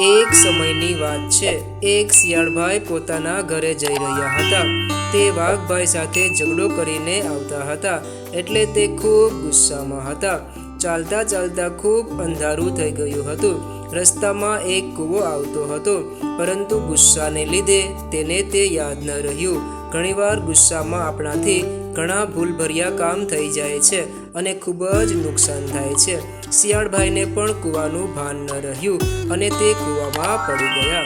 એક સમયની વાત છે. એક શિયાળભાઈ પોતાના ઘરે જઈ રહ્યા હતા. તે વાઘભાઈ સાથે ઝઘડો કરીને આવતા હતા એટલે તે ખૂબ ગુસ્સામાં હતા. ચાલતા ચાલતા ખૂબ અંધારું થઈ ગયું હતું. રસ્તામાં એક કૂવો આવતો હતો, પરંતુ ગુસ્સાને લીધે તેને તે યાદ ન રહ્યું. ઘણીવાર ગુસ્સામાં આપણાથી ઘણા ભૂલભર્યા કામ થઈ જાય છે અને ખૂબ જ નુકસાન થાય છે. શિયાળભાઈને પણ કૂવાનું ભાન ન રહ્યું અને તે કૂવામાં પડી ગયા.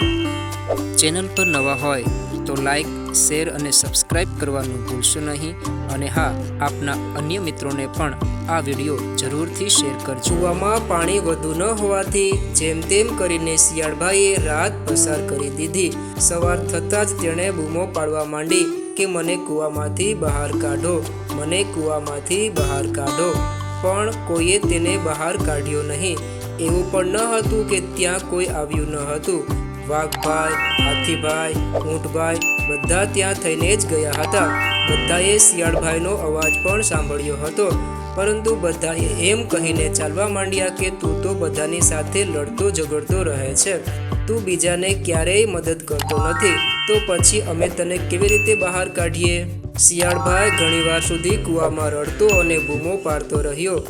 ચેનલ પર નવા હોય તો લાઇક શેર અને સબસ્ક્રાઇબ કરવાનું ભૂલશો નહીં. અને હા, આપના અન્ય મિત્રોને પણ આ વીડિયો જરૂરથી શેર કરજો. કૂવામાં પાણી વધુ ન હોવાથી જેમ તેમ કરીને શિયાળભાઈએ રાત પસાર કરી દીધી. સવાર થતાં જ તેણે બૂમો પાડવા માંડી કે મને કૂવામાંથી બહાર કાઢો, મને કૂવામાંથી બહાર કાઢો. પણ કોઈએ તેને બહાર કાઢ્યો નહીં. એવું પણ ન હતું કે ત્યાં કોઈ આવ્યું ન હતું. વાઘભાઈ હાથીભાઈ ઊંટભાઈ બધા ત્યાં થઈને જ ગયા હતા. બધાએ શિયાળભાઈનો અવાજ પણ સાંભળ્યો હતો. પરંતુ બધાએ એમ કહીને ચાલવા માંડ્યા કે તું તો બધાની સાથે લડતો ઝઘડતો રહે છે. તું બીજાને ક્યારેય મદદ કરતો નથી. તો પછી અમે તને કેવી રીતે બહાર કાઢીએ? શિયાળભાઈ ઘણીવાર સુધી કૂવામાં રડતો અને બૂમો પાડતો રહ્યો.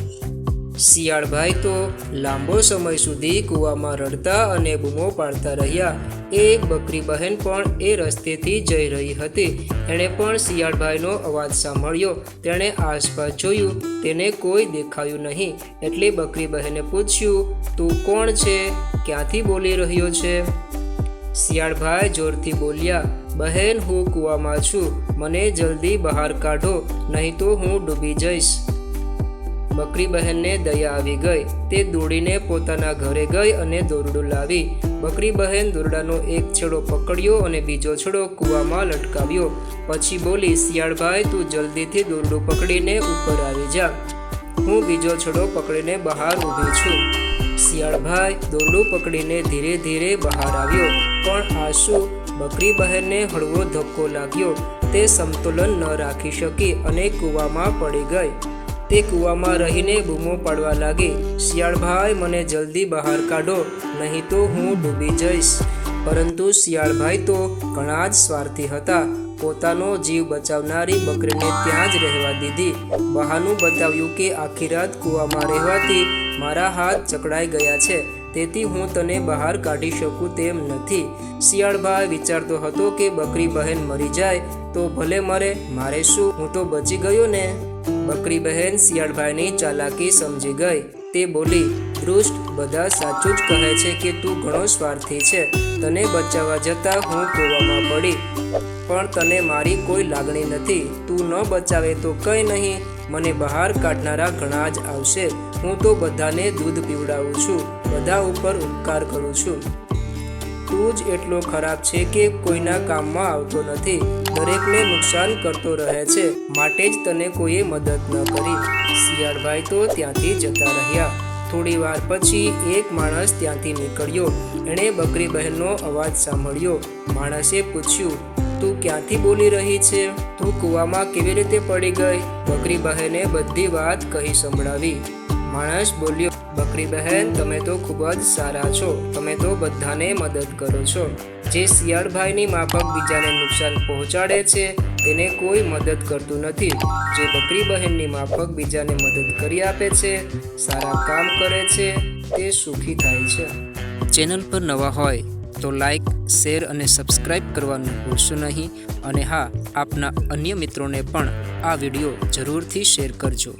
શિયાળભાઈ તો લાંબો સમય સુધી કૂવામાં રડતા અને બૂમો પાડતા રહ્યા. એક બકરી બહેન પણ એ રસ્તેથી જઈ રહી હતી. એણે પણ શિયાળભાઈનો અવાજ સાંભળ્યો. તેણે આસપાસ જોયું. તેને કોઈ દેખાયું નહીં. એટલે બકરી બહેને પૂછ્યું, તું કોણ છે? ક્યાંથી બોલી રહ્યો છે? શિયાળભાઈ જોરથી બોલ્યા, બહેન, હું કૂવામાં છું. મને જલ્દી બહાર કાઢો, નહીં તો હું ડૂબી જઈશ. બકરી બહેનને દયા આવી ગઈ. તે દોડીને પોતાના ઘરે ગઈ અને દોરડું લાવી. બકરી બહેન દોરડાનો એક છેડો પકડ્યો અને બીજો છેડો કૂવામાં લટકાવ્યો. પછી બોલી, શિયાળભાઈ, તું જલ્દીથી દોરડું પકડીને ઉપર આવી જા. હું બીજો છેડો પકડીને બહાર ઊભી છું. શિયાળભાઈ દોરડું પકડીને ધીરે ધીરે બહાર આવ્યો. પણ આશુ બકરી બહેનને હળવો ધક્કો લાગ્યો. તે સંતુલન ન રાખી શકી અને કૂવામાં પડી ગઈ. તે કૂવામાં રહીને બૂમો પાડવા લાગી. શિયાળભાઈ, મને જલ્દી બહાર કાઢો, નહીં તો હું ડૂબી જઈશ. પરંતુ શિયાળભાઈ તો ઘણા જ સ્વાર્થી હતા. પોતાનો જીવ બચાવનારી બકરીને ત્યાં જ રહેવા દીધી. બહાનું બતાવ્યું કે આખી રાત કૂવામાં રહેવાથી મારા હાથ ચકડાઈ ગયા છે. તેથી હું તને બહાર કાઢી શકું તેમ નથી. શિયાળભાઈ વિચારતો હતો કે બકરી બહેન મરી જાય તો ભલે મરે, મારે શું? હું તો બચી ગયો ને? બકરી બહેન શિયાળભાઈની ચાલાકી સમજી ગઈ. તે બોલી દૃષ્ટ બધા સાચું જ કહે છે કે તું ઘણો સ્વાર્થી છે. તને બચાવવા જતાં હું કૂવામાં પડી. પણ તને મારી કોઈ લાગણી નથી. તું ન બચાવે તો કંઈ નહીં. મને બહાર કાઢનારા ઘણા જ આવશે. હું તો બધાને દૂધ પીવડાવું છું. બધા ઉપર ઉપકાર કરું છું. તું જ એટલો ખરાબ છે કે કોઈના કામમાં આવતો નથી. દરેકને નુકસાન કરતો રહે છે. માટે જ તને કોઈએ મદદ ન કરી. શિયાળભાઈ તો ત્યાંથી જતા રહ્યા. થોડી વાર પછી એક માણસ ત્યાંથી નીકળ્યો. એણે બકરી બહેનનો અવાજ સાંભળ્યો. માણસે પૂછ્યું, તું ક્યાંથી બોલી રહી છે? તું કૂવામાં કેવી રીતે પડી ગઈ? બકરી બહેને બધી વાત કહી સંભળાવી. માણસ બોલ્યો બકરી બહેન, તમે તો ખૂબ જ સારા છો. તમે તો બધાને મદદ કરો છો. જે શિયાળભાઈની માફક બીજાને નુકસાન પહોંચાડે છે, તેને કોઈ મદદ કરતું નથી. જે બકરી બહેનની માફક બીજાને મદદ કરી આપે છે, સારા કામ કરે છે, તે સુખી થાય છે. ચેનલ પર નવા હોય તો લાઈક, શેર અને સબસ્ક્રાઇબ કરવાનું ભૂલશો નહીં. અને હા, આપના અન્ય મિત્રોને પણ આ વીડિયો જરૂરથી શેર કરજો.